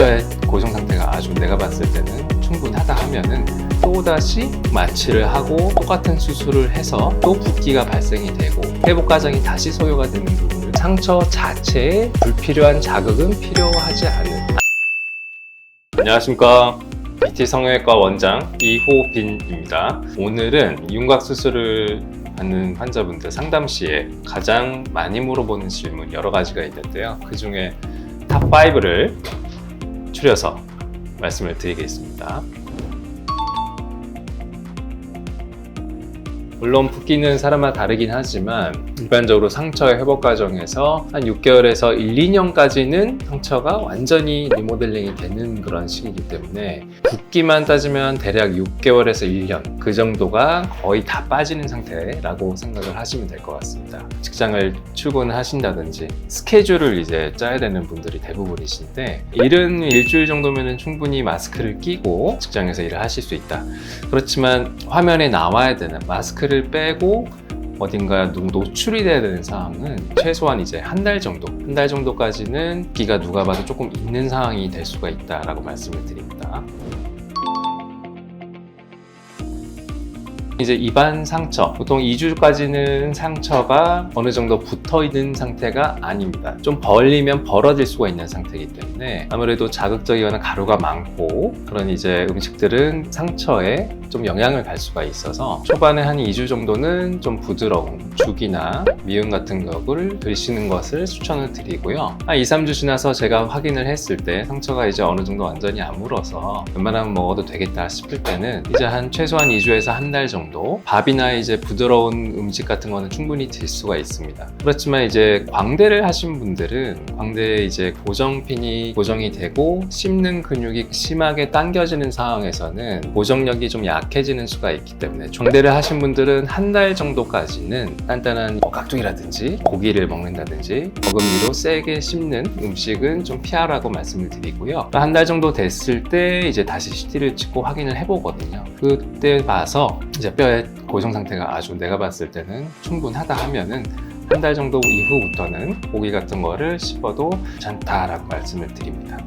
뼈의 고정 상태가 아주 내가 봤을 때는 충분하다 하면은 또다시 마취를 하고 똑같은 수술을 해서 또 붓기가 발생이 되고 회복 과정이 다시 소요가 되는 부분을 상처 자체에 불필요한 자극은 필요하지 않은 안녕하십니까. BT 성형외과 원장 이호빈입니다. 오늘은 윤곽 수술을 하는 환자분들 상담 시에 가장 많이 물어보는 질문 여러 가지가 있는데요. 그 중에 탑5를 추려서 말씀을 드리겠습니다 물론 붓기는 사람마다 다르긴 하지만 일반적으로 상처의 회복 과정에서 한 6개월에서 1, 2년까지는 상처가 완전히 리모델링이 되는 그런 시기이기 때문에 붓기만 따지면 대략 6개월에서 1년 그 정도가 거의 다 빠지는 상태라고 생각을 하시면 될 것 같습니다. 직장을 출근하신다든지 스케줄을 이제 짜야 되는 분들이 대부분이신데 일은 일주일 정도면 충분히 마스크를 끼고 직장에서 일을 하실 수 있다. 그렇지만 화면에 나와야 되는 마스크 를 빼고 어딘가 누- 노출이 돼야 되는 상황은 최소한 이제 한 달 정도, 한 달 정도까지는 기가 누가 봐도 조금 있는 상황이 될 수가 있다라고 말씀을 드립니다. 이제 입안 상처, 보통 2주까지는 상처가 어느 정도 붙어 있는 상태가 아닙니다. 좀 벌리면 벌어질 수가 있는 상태이기 때문에 아무래도 자극적이거나 가루가 많고 그런 이제 음식들은 상처에 좀 영향을 갈 수가 있어서 초반에 한 2주 정도는 좀 부드러운 죽이나 미음 같은 것을 드시는 것을 추천을 드리고요. 한 2, 3주 지나서 제가 확인을 했을 때 상처가 이제 어느 정도 완전히 아물어서 웬만하면 먹어도 되겠다 싶을 때는 이제 한 최소한 2주에서 한 달 정도 밥이나 이제 부드러운 음식 같은 거는 충분히 들 수가 있습니다. 그렇지만 이제 광대를 하신 분들은 광대에 이제 고정핀이 고정이 되고 씹는 근육이 심하게 당겨지는 상황에서는 고정력이 좀 약해지는 수가 있기 때문에 광대를 하신 분들은 한 달 정도까지는 단단한 뭐 깍두기라든지 고기를 먹는다든지 어금니로 세게 씹는 음식은 좀 피하라고 말씀을 드리고요. 한 달 정도 됐을 때 이제 다시 CT를 찍고 확인을 해보거든요. 그때 봐서 이제 뼈의 고정 상태가 아주 내가 봤을 때는 충분하다 하면은 한 달 정도 이후부터는 고기 같은 거를 씹어도 괜찮다라고 말씀을 드립니다.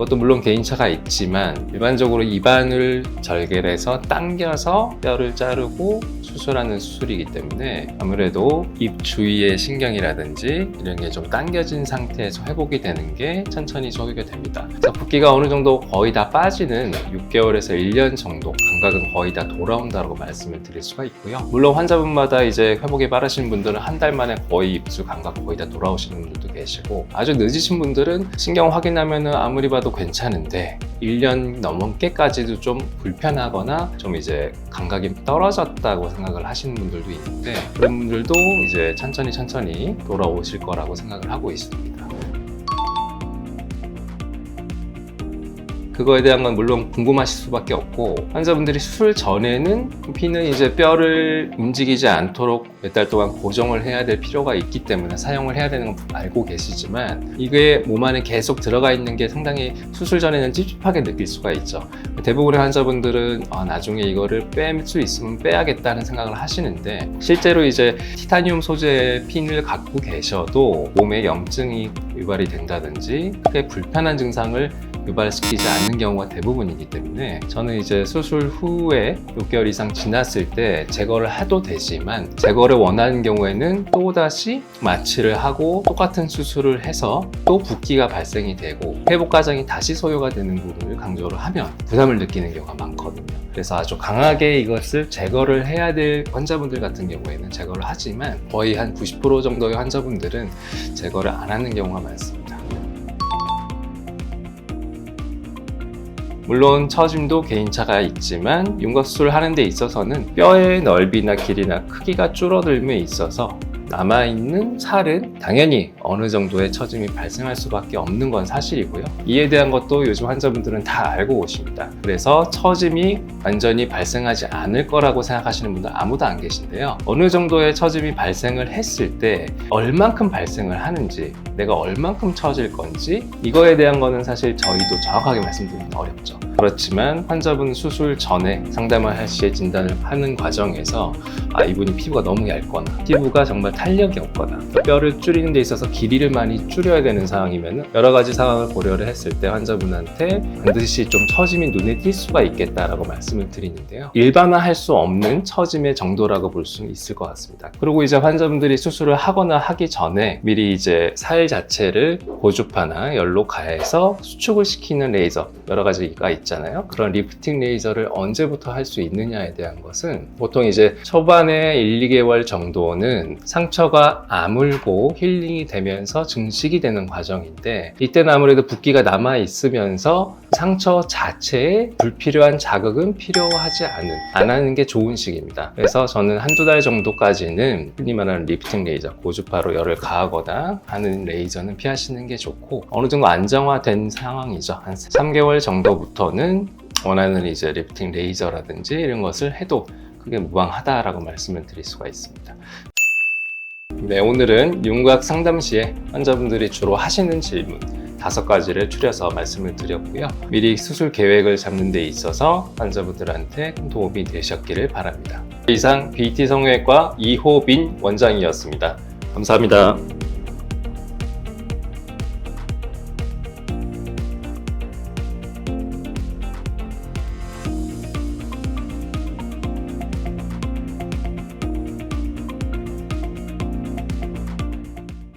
그것도 물론 개인차가 있지만 일반적으로 입안을 절개해서 당겨서 뼈를 자르고 수술하는 수술이기 때문에 아무래도 입 주위의 신경이라든지 이런 게 좀 당겨진 상태에서 회복이 되는 게 천천히 소요가 됩니다. 그래서 붓기가 어느 정도 거의 다 빠지는 6개월에서 1년 정도 감각은 거의 다 돌아온다고 말씀을 드릴 수가 있고요. 물론 환자분마다 이제 회복이 빠르신 분들은 한 달 만에 거의 입술 감각 거의 다 돌아오시는 분들도 계시고 아주 늦으신 분들은 신경 확인하면은 아무리 봐도 괜찮은데 1년 넘게까지도 좀 불편하거나 좀 이제 감각이 떨어졌다고 생각을 하시는 분들도 있는데 그런 분들도 이제 천천히 천천히 돌아오실 거라고 생각을 하고 있습니다. 그거에 대한 건 물론 궁금하실 수밖에 없고 환자분들이 수술 전에는 피는 이제 뼈를 움직이지 않도록 몇 달 동안 고정을 해야 될 필요가 있기 때문에 사용을 해야 되는 건 알고 계시지만 이게 몸 안에 계속 들어가 있는 게 상당히 수술 전에는 찝찝하게 느낄 수가 있죠. 대부분의 환자분들은 아, 나중에 이거를 뺄 수 있으면 빼야겠다는 생각을 하시는데 실제로 이제 티타늄 소재의 핀을 갖고 계셔도 몸에 염증이 유발이 된다든지 크게 불편한 증상을 유발시키지 않는 경우가 대부분이기 때문에 저는 이제 수술 후에 6개월 이상 지났을 때 제거를 해도 되지만 제거를 원하는 경우에는 또다시 마취를 하고 똑같은 수술을 해서 또 붓기가 발생이 되고 회복 과정이 다시 소요가 되는 부분을 강조를 하면 부담을 느끼는 경우가 많거든요. 그래서 아주 강하게 이것을 제거를 해야 될 환자분들 같은 경우에는 제거를 하지만 거의 한 90% 정도의 환자분들은 제거를 안 하는 경우가 많습니다. 물론 처짐도 개인차가 있지만 윤곽수술을 하는 데 있어서는 뼈의 넓이나 길이나 크기가 줄어들음에 있어서 남아있는 살은 당연히 어느 정도의 처짐이 발생할 수밖에 없는 건 사실이고요. 이에 대한 것도 요즘 환자분들은 다 알고 오십니다. 그래서 처짐이 완전히 발생하지 않을 거라고 생각하시는 분들 아무도 안 계신데요. 어느 정도의 처짐이 발생을 했을 때 얼만큼 발생을 하는지 내가 얼만큼 처질 건지 이거에 대한 거는 사실 저희도 정확하게 말씀드리기는 어렵죠. 그렇지만 환자분 수술 전에 상담을 할 시에 진단을 하는 과정에서 아 이분이 피부가 너무 얇거나 피부가 정말 탄력이 없거나 뼈를 줄이는 데 있어서 길이를 많이 줄여야 되는 상황이면 여러 가지 상황을 고려를 했을 때 환자분한테 반드시 좀 처짐이 눈에 띌 수가 있겠다라고 말씀을 드리는데요. 일반화할 수 없는 처짐의 정도라고 볼 수는 있을 것 같습니다. 그리고 이제 환자분들이 수술을 하거나 하기 전에 미리 이제 살 자체를 고주파나 열로 가해서 수축을 시키는 레이저 여러 가지가 있잖아요. 그런 리프팅 레이저를 언제부터 할 수 있느냐에 대한 것은 보통 이제 초반에 1, 2개월 정도는 상 처가 아물고 힐링이 되면서 증식이 되는 과정인데 이때는 아무래도 붓기가 남아 있으면서 상처 자체에 불필요한 자극은 필요하지 않은 안 하는 게 좋은 시기입니다. 그래서 저는 한두 달 정도까지는 흔히 말하는 리프팅 레이저 고주파로 열을 가하거나 하는 레이저는 피하시는 게 좋고 어느 정도 안정화된 상황이죠. 한 3개월 정도부터는 원하는 이제 리프팅 레이저라든지 이런 것을 해도 크게 무방하다라고 말씀을 드릴 수가 있습니다. 네, 오늘은 윤곽 상담 시에 환자분들이 주로 하시는 질문 다섯 가지를 추려서 말씀을 드렸고요. 미리 수술 계획을 잡는 데 있어서 환자분들한테 큰 도움이 되셨기를 바랍니다. 이상 BT 성형외과 이호빈 원장이었습니다. 감사합니다.